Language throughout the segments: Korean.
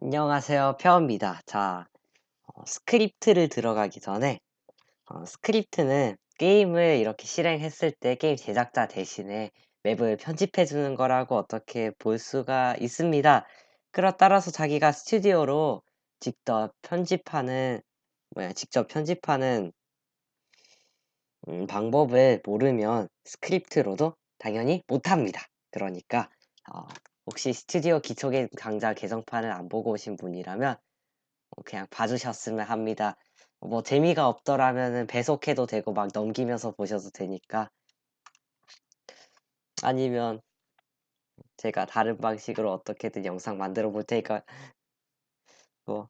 안녕하세요. 펴입니다. 자, 어, 스크립트를 들어가기 전에 어, 스크립트는 게임을 이렇게 실행했을 때 게임 제작자 대신에 맵을 편집해 주는 거라고 어떻게 볼 수가 있습니다. 그렇 따라서 자기가 스튜디오로 직접 편집하는 뭐야, 직접 편집하는 음, 방법을 모르면 스크립트로도 당연히 못합니다. 그러니까 어, 혹시 스튜디오 기초 개- 강좌 개정판을 안 보고 오신 분이라면 어, 그냥 봐주셨으면 합니다. 뭐 재미가 없더라면은 배속해도 되고 막 넘기면서 보셔도 되니까 아니면 제가 다른 방식으로 어떻게든 영상 만들어 볼 테니까 뭐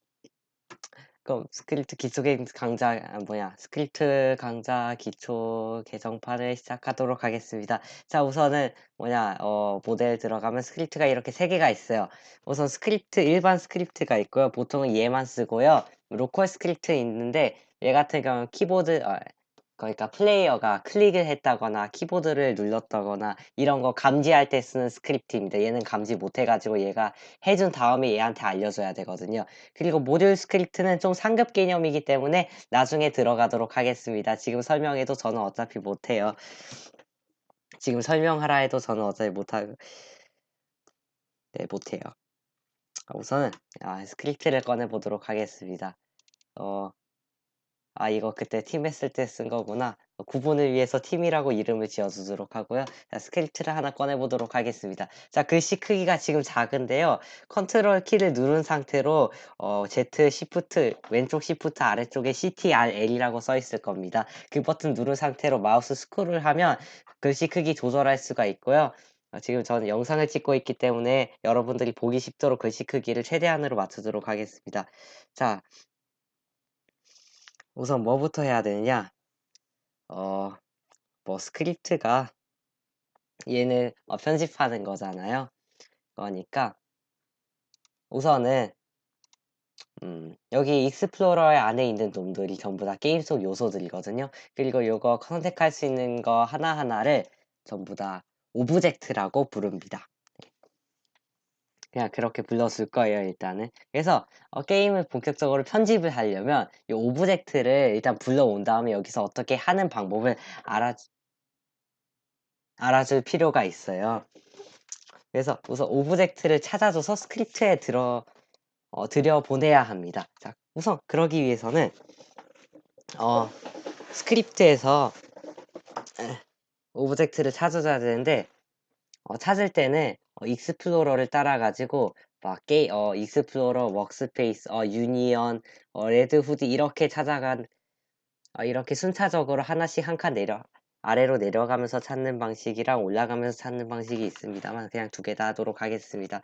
그럼 스크립트 기초 개- 강좌 아, 뭐야 스크립트 강좌 기초 개정판을 시작하도록 하겠습니다. 자 우선은 뭐냐 어 모델 들어가면 스크립트가 이렇게 세 개가 있어요. 우선 스크립트 일반 스크립트가 있고요. 보통은 얘만 쓰고요. 로컬 스크립트 있는데 얘 같은 경우는 키보드 어, 그러니까 플레이어가 클릭을 했다거나 키보드를 눌렀다거나 이런 거 감지할 때 쓰는 스크립트입니다. 얘는 감지 못 해가지고 얘가 해준 다음에 얘한테 알려줘야 되거든요. 그리고 모듈 스크립트는 좀 상급 개념이기 때문에 나중에 들어가도록 하겠습니다. 지금 설명해도 저는 어차피 못해요. 지금 설명하라 해도 저는 어차피 못하고 네 못해요. 우선은 아, 스크립트를 꺼내 보도록 하겠습니다. 어, 아 이거 그때 팀 했을 때 쓴 거구나. 어, 구분을 위해서 팀이라고 이름을 지어주도록 하고요. 자, 스크립트를 하나 꺼내보도록 하겠습니다. 자, 글씨 크기가 지금 작은데요. 컨트롤 키를 누른 상태로 어, Z, Shift, 왼쪽 Shift 아래쪽에 CTRL이라고 써 있을 겁니다. 그 버튼 누른 상태로 마우스 스크롤을 하면 글씨 크기 조절할 수가 있고요. 어, 지금 저는 영상을 찍고 있기 때문에 여러분들이 보기 쉽도록 글씨 크기를 최대한으로 맞추도록 하겠습니다. 자, 우선 뭐부터 해야 되느냐? 어, 뭐 스크립트가 얘는 어, 편집하는 거잖아요. 그러니까 우선은 음, 여기 익스플로러 안에 있는 놈들이 전부 다 게임 속 요소들이거든요. 그리고 요거 선택할 수 있는 거 하나하나를 전부 다 오브젝트라고 부릅니다. 그냥 그렇게 불러줄 거예요, 일단은. 그래서 어, 게임을 본격적으로 편집을 하려면 이 오브젝트를 일단 불러온 다음에 여기서 어떻게 하는 방법을 알아, 알아줄 필요가 있어요. 그래서 우선 오브젝트를 찾아줘서 스크립트에 들어 어, 들여보내야 합니다. 자, 우선 그러기 위해서는 어, 스크립트에서 에, 오브젝트를 찾아줘야 되는데 어, 찾을 때는 어, 익스플로러를 따라가지고 막 게, 어, 익스플로러, 워크스페이스, 어, 유니언, 어, 레드 후드 이렇게 찾아간 어, 이렇게 순차적으로 하나씩 한 칸 내려 아래로 내려가면서 찾는 방식이랑 올라가면서 찾는 방식이 있습니다만 그냥 두 개 다 하도록 하겠습니다.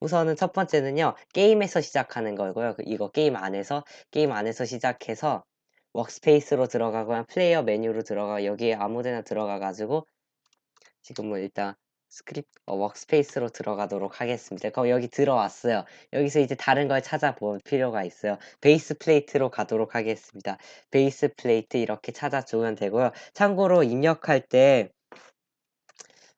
우선은 첫 번째는요 게임에서 시작하는 거고요. 그 이거 게임 안에서 게임 안에서 시작해서 워크스페이스로 들어가거나 플레이어 메뉴로 들어가 여기에 아무데나 들어가 가지고 지금 뭐 일단 스크립트 어, 워크스페이스로 들어가도록 하겠습니다. 그럼 여기 들어왔어요. 여기서 이제 다른 걸 찾아볼 필요가 있어요. 베이스 플레이트로 가도록 하겠습니다. 베이스 플레이트 이렇게 찾아주면 되고요. 참고로 입력할 때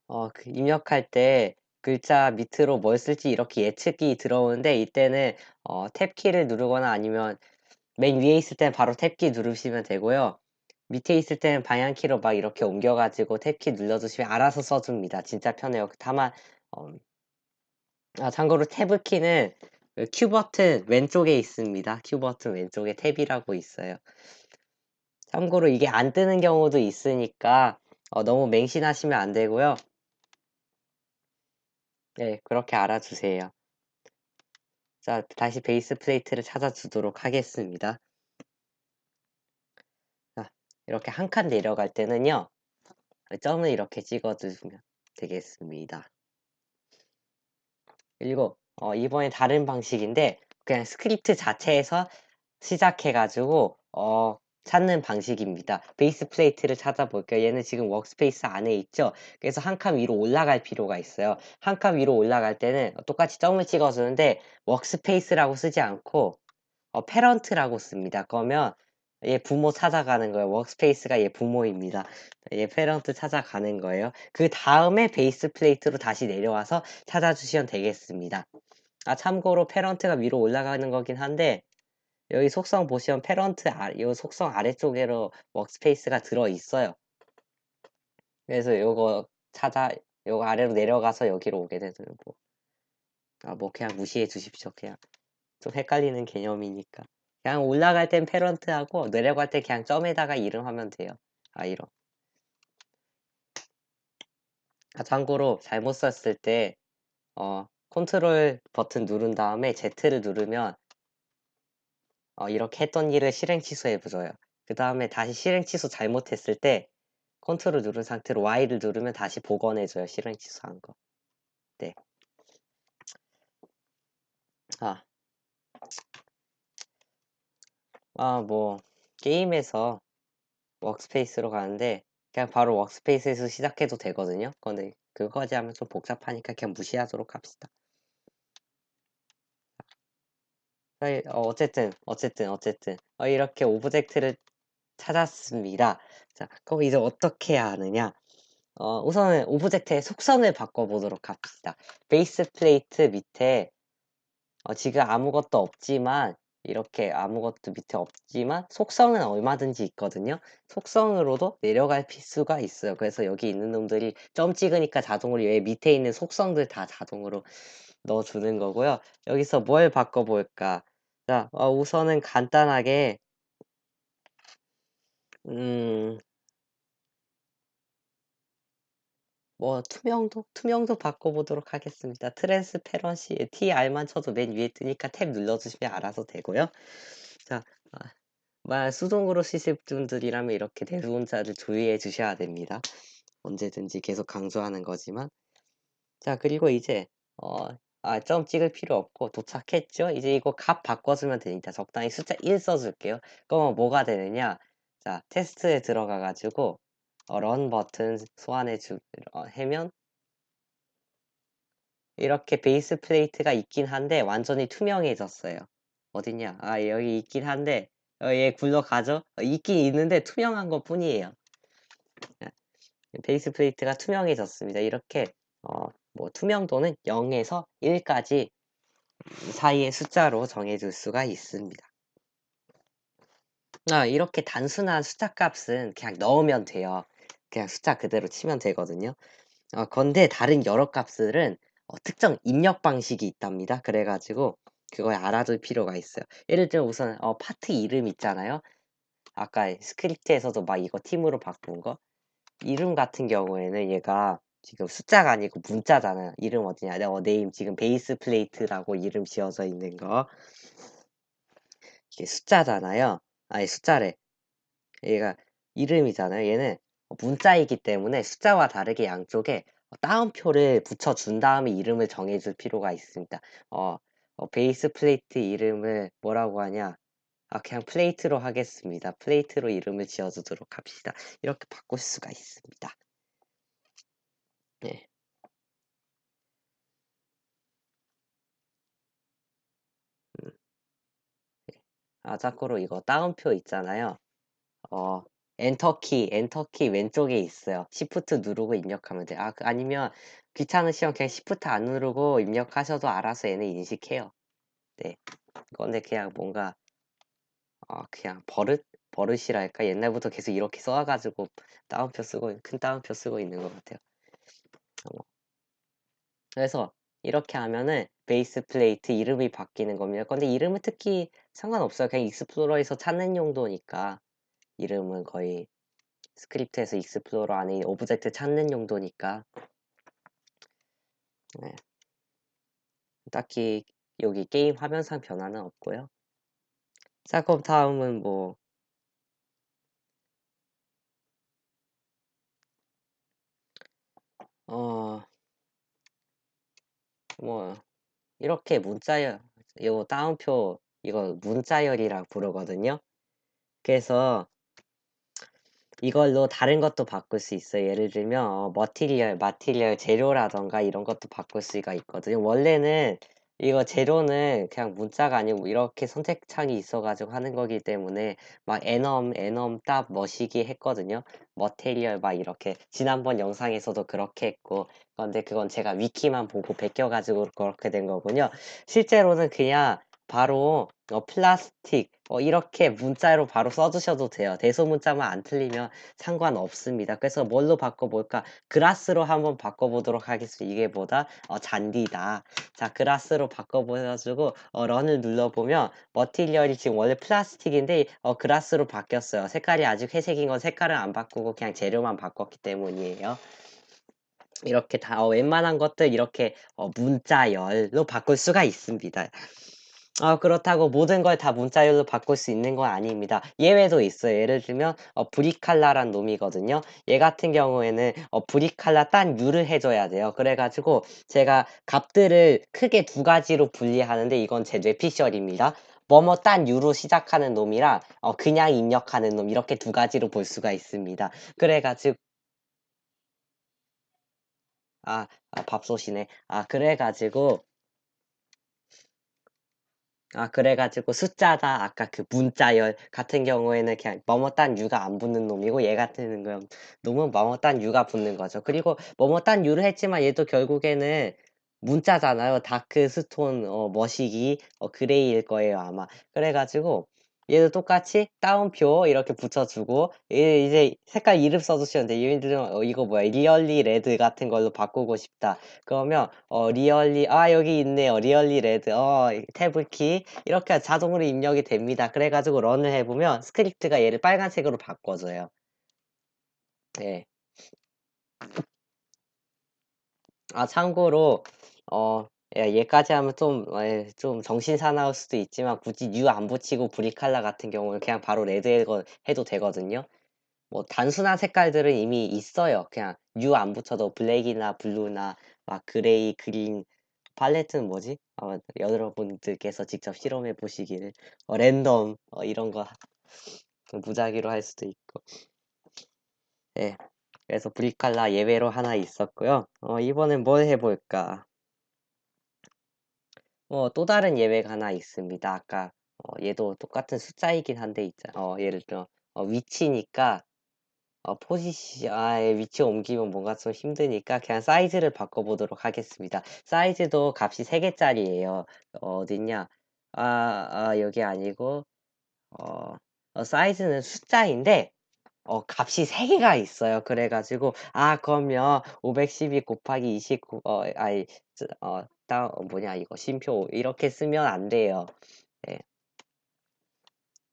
어, 그 입력할 때 글자 밑으로 뭘 쓸지 이렇게 예측이 들어오는데 이때는 어, 탭키를 누르거나 아니면 맨 위에 있을 때는 바로 탭키 누르시면 되고요. 밑에 있을 때는 방향키로 막 이렇게 옮겨가지고 탭키 눌러주시면 알아서 써줍니다. 진짜 편해요. 다만 어, 아, 참고로 탭 키는 그큐 버튼 왼쪽에 있습니다. 큐 버튼 왼쪽에 탭이라고 있어요. 참고로 이게 안 뜨는 경우도 있으니까 어, 너무 맹신하시면 안 되고요. 네, 그렇게 알아주세요. 자, 다시 베이스 플레이트를 찾아주도록 하겠습니다. 자, 이렇게 한 칸 내려갈 때는요. 점을 이렇게 찍어주시면 되겠습니다. 그리고 어, 이번에 다른 방식인데 그냥 스크립트 자체에서 시작해가지고 어, 찾는 방식입니다. 베이스 플레이트를 찾아볼게요. 얘는 지금 워크스페이스 안에 있죠. 그래서 한 칸 위로 올라갈 필요가 있어요. 한 칸 위로 올라갈 때는 똑같이 점을 찍어주는데 워크스페이스라고 쓰지 않고 어, 페런트라고 씁니다. 그러면 얘 부모 찾아가는 거예요. 워크스페이스가 얘 부모입니다. 얘 페런트 찾아가는 거예요. 그 다음에 베이스 플레이트로 다시 내려와서 찾아주시면 되겠습니다. 아 참고로 패런트가 위로 올라가는 거긴 한데 여기 속성 보시면 패런트 아, 요 속성 아래쪽에로 워크스페이스가 들어 있어요. 그래서 요거 찾아 요거 아래로 내려가서 여기로 오게 되는 뭐. 아, 뭐 그냥 무시해 주십시오. 그냥 좀 헷갈리는 개념이니까. 그냥 올라갈 땐 패런트하고 내려갈 때 그냥 점에다가 이름 하면 돼요. 아 이런. 아, 참고로 잘못 썼을 때 어, 컨트롤 버튼 누른 다음에 Z를 누르면 어, 이렇게 했던 일을 실행 취소해줘요. 그 다음에 다시 실행 취소 잘못했을 때 컨트롤 누른 상태로 Y를 누르면 다시 복원해줘요. 실행 취소한 거. 네. 아. 아, 뭐, 게임에서 워크스페이스로 가는데, 그냥 바로 워크스페이스에서 시작해도 되거든요. 근데 그거까지 하면 좀 복잡하니까 그냥 무시하도록 합시다. 어, 어쨌든, 어쨌든, 어쨌든, 어, 이렇게 오브젝트를 찾았습니다. 자, 그럼 이제 어떻게 해야 하느냐? 어, 우선은 오브젝트의 속성을 바꿔보도록 합시다. 베이스 플레이트 밑에 어, 지금 아무것도 없지만 이렇게 아무것도 밑에 없지만 속성은 얼마든지 있거든요. 속성으로도 내려갈 필수가 있어요. 그래서 여기 있는 놈들이 점 찍으니까 자동으로 여기 밑에 있는 속성들 다 자동으로 넣어주는 거고요. 여기서 뭘 바꿔볼까? 자, 어, 우선은 간단하게 음, 뭐 투명도 투명도 바꿔보도록 하겠습니다. 트랜스페런시 TR만 쳐도 맨 위에 뜨니까 탭 눌러주시면 알아서 되고요. 자, 아, 수동으로 쓰실 분들이라면 이렇게 대소문자를 주의해 주셔야 됩니다. 언제든지 계속 강조하는 거지만 자 그리고 이제 어, 아, 점 찍을 필요 없고 도착했죠? 이제 이거 값 바꿔주면 되니까 적당히 숫자 1 써줄게요. 그럼 뭐가 되느냐? 자 테스트에 들어가 가지고 어, 런 버튼 소환해 주 어, 이렇게 베이스 플레이트가 있긴 한데 완전히 투명해졌어요. 어딨냐? 아 여기 있긴 한데 어, 얘 굴러가죠? 어, 있긴 있는데 투명한 것 뿐이에요. 베이스 플레이트가 투명해졌습니다. 이렇게 어, 뭐 투명도는 0에서 1까지 사이의 숫자로 정해줄 수가 있습니다. 아, 이렇게 단순한 숫자 값은 그냥 넣으면 돼요. 그냥 숫자 그대로 치면 되거든요. 어, 건데 다른 여러 값들은 어, 특정 입력 방식이 있답니다. 그래가지고 그걸 알아둘 필요가 있어요. 예를 들어 우선 어, 파트 이름 있잖아요. 아까 스크립트에서도 막 이거 팀으로 바꾼 거. 이름 같은 경우에는 얘가 지금 숫자가 아니고 문자잖아요. 이름 어디냐? 내 어, 네임 지금 베이스 플레이트라고 이름 지어져 있는 거. 이게 숫자잖아요. 아니 숫자래. 얘가 이름이잖아요. 얘는 문자이기 때문에 숫자와 다르게 양쪽에 따옴표를 붙여준 다음에 이름을 정해줄 필요가 있습니다. 어, 어, 베이스 플레이트 이름을 뭐라고 하냐? 아, 그냥 플레이트로 하겠습니다. 플레이트로 이름을 지어주도록 합시다. 이렇게 바꿀 수가 있습니다. 네. 음. 네. 아, 참고로 이거 따옴표 있잖아요. 어, 엔터키, 엔터키 왼쪽에 있어요. 시프트 누르고 입력하면 돼요. 아, 그 아니면 귀찮으시면 그냥 시프트 안 누르고 입력하셔도 알아서 얘는 인식해요. 네. 이건데 그냥 뭔가, 어, 그냥 버릇? 버릇이랄까? 옛날부터 계속 이렇게 써와가지고 따옴표 쓰고, 큰 따옴표 쓰고 있는 것 같아요. 어. 그래서 이렇게 하면은 베이스 플레이트 이름이 바뀌는 겁니다. 근데 이름은 특히 상관없어요. 그냥 익스플로러에서 찾는 용도니까. 이름은 거의 스크립트에서 익스플로러 안에 오브젝트 찾는 용도니까 네. 딱히 여기 게임 화면상 변화는 없고요. 자 그럼 다음은 뭐 어, 뭐, 이렇게 문자열, 이거 다운표, 이거 문자열이라고 부르거든요. 그래서 이걸로 다른 것도 바꿀 수 있어요. 예를 들면 어, 머티리얼, 마티리얼, 재료라던가 이런 것도 바꿀 수가 있거든요. 원래는 이거 재료는 그냥 문자가 아니고 이렇게 선택창이 있어가지고 하는 거기 때문에 막 에넘, 에넘, 딱 머시기 했거든요. 머테리얼 막 이렇게 지난번 영상에서도 그렇게 했고 그런데 그건 제가 위키만 보고 베껴가지고 그렇게 된 거군요. 실제로는 그냥 바로 어, 플라스틱 어, 이렇게 문자로 바로 써주셔도 돼요. 대소문자만 안 틀리면 상관없습니다. 그래서 뭘로 바꿔볼까? 그라스로 한번 바꿔보도록 하겠습니다. 이게 보다 어, 잔디다. 자, 그라스로 바꿔보셔가지고 어, 런을 눌러보면 머티리얼이 지금 원래 플라스틱인데 어, 그라스로 바뀌었어요. 색깔이 아직 회색인 건 색깔을 안 바꾸고 그냥 재료만 바꿨기 때문이에요. 이렇게 다 어, 웬만한 것들 이렇게 어, 문자열로 바꿀 수가 있습니다. 어, 그렇다고 모든 걸 다 문자열로 바꿀 수 있는 건 아닙니다. 예외도 있어요. 예를 들면 어, 브리칼라란 놈이거든요. 얘 같은 경우에는 어, 브리칼라 딴 U를 해줘야 돼요. 그래가지고 제가 값들을 크게 두 가지로 분리하는데 이건 제 뇌피셜입니다. 뭐뭐 딴 U로 시작하는 놈이랑 어, 그냥 입력하는 놈 이렇게 두 가지로 볼 수가 있습니다. 그래가지고 아, 아 밥솥이네. 아 그래가지고 아 그래가지고 숫자다 아까 그 문자열 같은 경우에는 그냥 뭐뭐 딴 유가 안 붙는 놈이고 얘 같은 건 놈은 뭐뭐 딴 유가 붙는 거죠. 그리고 뭐뭐 딴 유를 했지만 얘도 결국에는 문자잖아요. 다크 스톤 어 머시기 어 그레이일 거예요 아마. 그래가지고 얘도 똑같이 따옴표 이렇게 붙여주고 얘 이제 색깔 이름. 예를 들면 어 이거 뭐야 리얼리 레드 같은 걸로 바꾸고 싶다. 그러면 어 리얼리 아 여기 있네요. 리얼리 레드 어 태블키 이렇게 자동으로 입력이 됩니다. 그래가지고 런을 해보면 스크립트가 얘를 빨간색으로 바꿔줘요. 네. 아 참고로 어 야, 얘까지 하면 좀, 에, 좀 정신 사나울 수도 있지만 굳이 뉴 안 붙이고 브리칼라 같은 경우는 그냥 바로 레드 해도, 해도 되거든요. 뭐 단순한 색깔들은 이미 있어요. 그냥 뉴 안 붙여도 블랙이나 블루나 막 그레이, 그린 팔레트는 뭐지? 아마 여러분들께서 직접 실험해 보시기를 어, 랜덤 어, 이런 거 무작위로 할 수도 있고. 예. 그래서 브리칼라 예외로 하나 있었고요. 어, 이번엔 뭘 해볼까? 어, 또 다른 예외가 하나 있습니다. 아까 어, 얘도 똑같은 숫자이긴 한데 있잖아. 어, 예를 들어 어, 위치니까 어, 포지션, 아, 예, 위치 옮기면 뭔가 좀 힘드니까 그냥 사이즈를 바꿔보도록 하겠습니다. 사이즈도 값이 3개짜리예요. 어, 어딨냐? 아, 아, 여기 아니고 어, 어, 사이즈는 숫자인데 어, 값이 3개가 있어요. 그래가지고 아, 그러면 512 곱하기 29, 어, 아이, 어, 따, 어, 뭐냐 이거 쉼표 이렇게 쓰면 안 돼요. 예.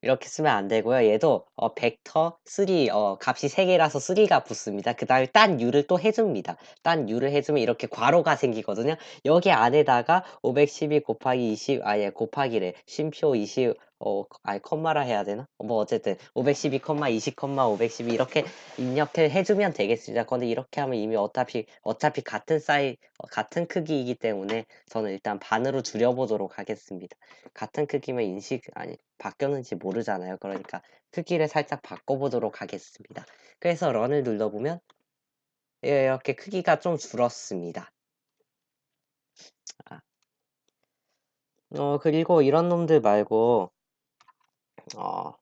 이렇게 쓰면 안 되고요. 얘도 어, 벡터 3 어, 값이 3개라서 3가 붙습니다. 그 다음에 딴 U를 또 해줍니다. 딴 U를 해주면 이렇게 괄호가 생기거든요. 여기 안에다가 512 곱하기 20 아예 곱하기래 쉼표 20 어, 아니 컴마라 해야 되나? 뭐 어쨌든 512 컴마 20 컴마 512 이렇게 입력해 해주면 되겠습니다. 근데 이렇게 하면 이미 어차피 어차피 같은 사이 어, 같은 크기이기 때문에 저는 일단 반으로 줄여보도록 하겠습니다. 같은 크기면 인식 아니 바뀌었는지 모르잖아요. 그러니까 크기를 살짝 바꿔보도록 하겠습니다. 그래서 런을 눌러보면 예, 이렇게 크기가 좀 줄었습니다. 아. 어, 그리고 이런 놈들 말고 어,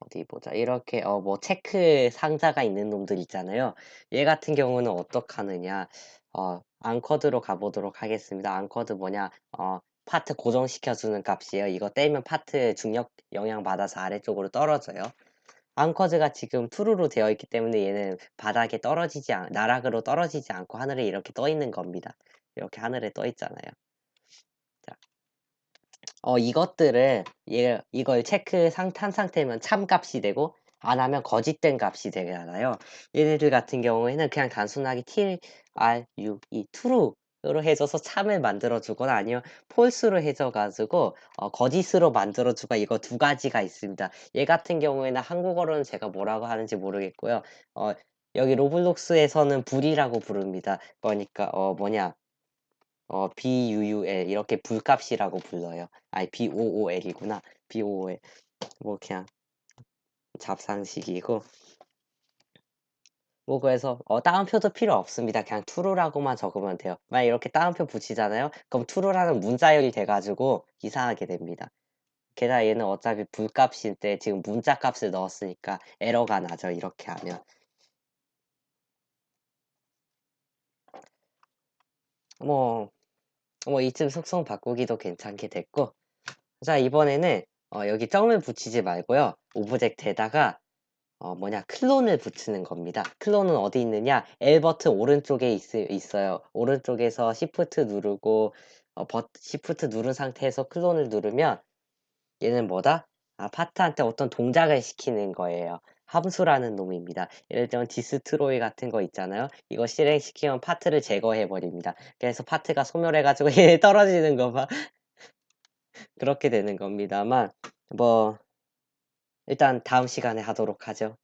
어디 보자. 이렇게 어, 뭐 체크 상자가 있는 놈들 있잖아요. 얘 같은 경우는 어떻게 하느냐. 어, 앙커드로 가보도록 하겠습니다. 앙커드 뭐냐. 어, 파트 고정시켜주는 값이에요. 이거 떼면 파트 중력 영향 받아서 아래쪽으로 떨어져요. 앙커즈가 지금 투루로 되어 있기 때문에 얘는 바닥에 떨어지지 않, 나락으로 떨어지지 않고 하늘에 이렇게 떠 있는 겁니다. 이렇게 하늘에 떠 있잖아요. 자, 어, 이것들을 얘, 이걸 체크 상탄 상태면 참 값이 되고 안 하면 거짓된 값이 되잖아요. 얘네들 같은 경우에는 그냥 단순하게 T, R, U, E, true 로 해줘서 참을 만들어주거나 아니면 폴스로 해줘가지고 어, 거짓으로 만들어주고 이거 두 가지가 있습니다. 얘 같은 경우에는 한국어로는 제가 뭐라고 하는지 모르겠고요. 어, 여기 로블록스에서는 불이라고 부릅니다. 그러니까 어 뭐냐 어 BUUL 이렇게 불값이라고 불러요. 아니 BOOL이구나. BOOL 뭐 그냥 잡상식이고 뭐 그래서 어 따옴표도 필요 없습니다. 그냥 true라고만 적으면 돼요. 만약 이렇게 따옴표 붙이잖아요. 그럼 true라는 문자열이 돼 가지고 이상하게 됩니다. 게다가 얘는 어차피 불값인데 지금 문자 값을 넣었으니까 에러가 나죠. 이렇게 하면. 뭐, 뭐 이쯤 속성 바꾸기도 괜찮게 됐고 자 이번에는 어, 여기 점을 붙이지 말고요. 오브젝트에다가 어, 뭐냐 클론을 붙이는 겁니다. 클론은 어디 있느냐? L 버튼 오른쪽에 있, 있어요. 오른쪽에서 Shift 누르고 어, 버, Shift 누른 상태에서 클론을 누르면 얘는 뭐다? 아, 파트한테 어떤 동작을 시키는 거예요. 함수라는 놈입니다. 예를 들면 디스트로이 같은 거 있잖아요. 이거 실행시키면 파트를 제거해 버립니다. 그래서 파트가 소멸해 가지고 얘 떨어지는 거 봐. 그렇게 되는 겁니다만 뭐 일단 다음 시간에 하도록 하죠.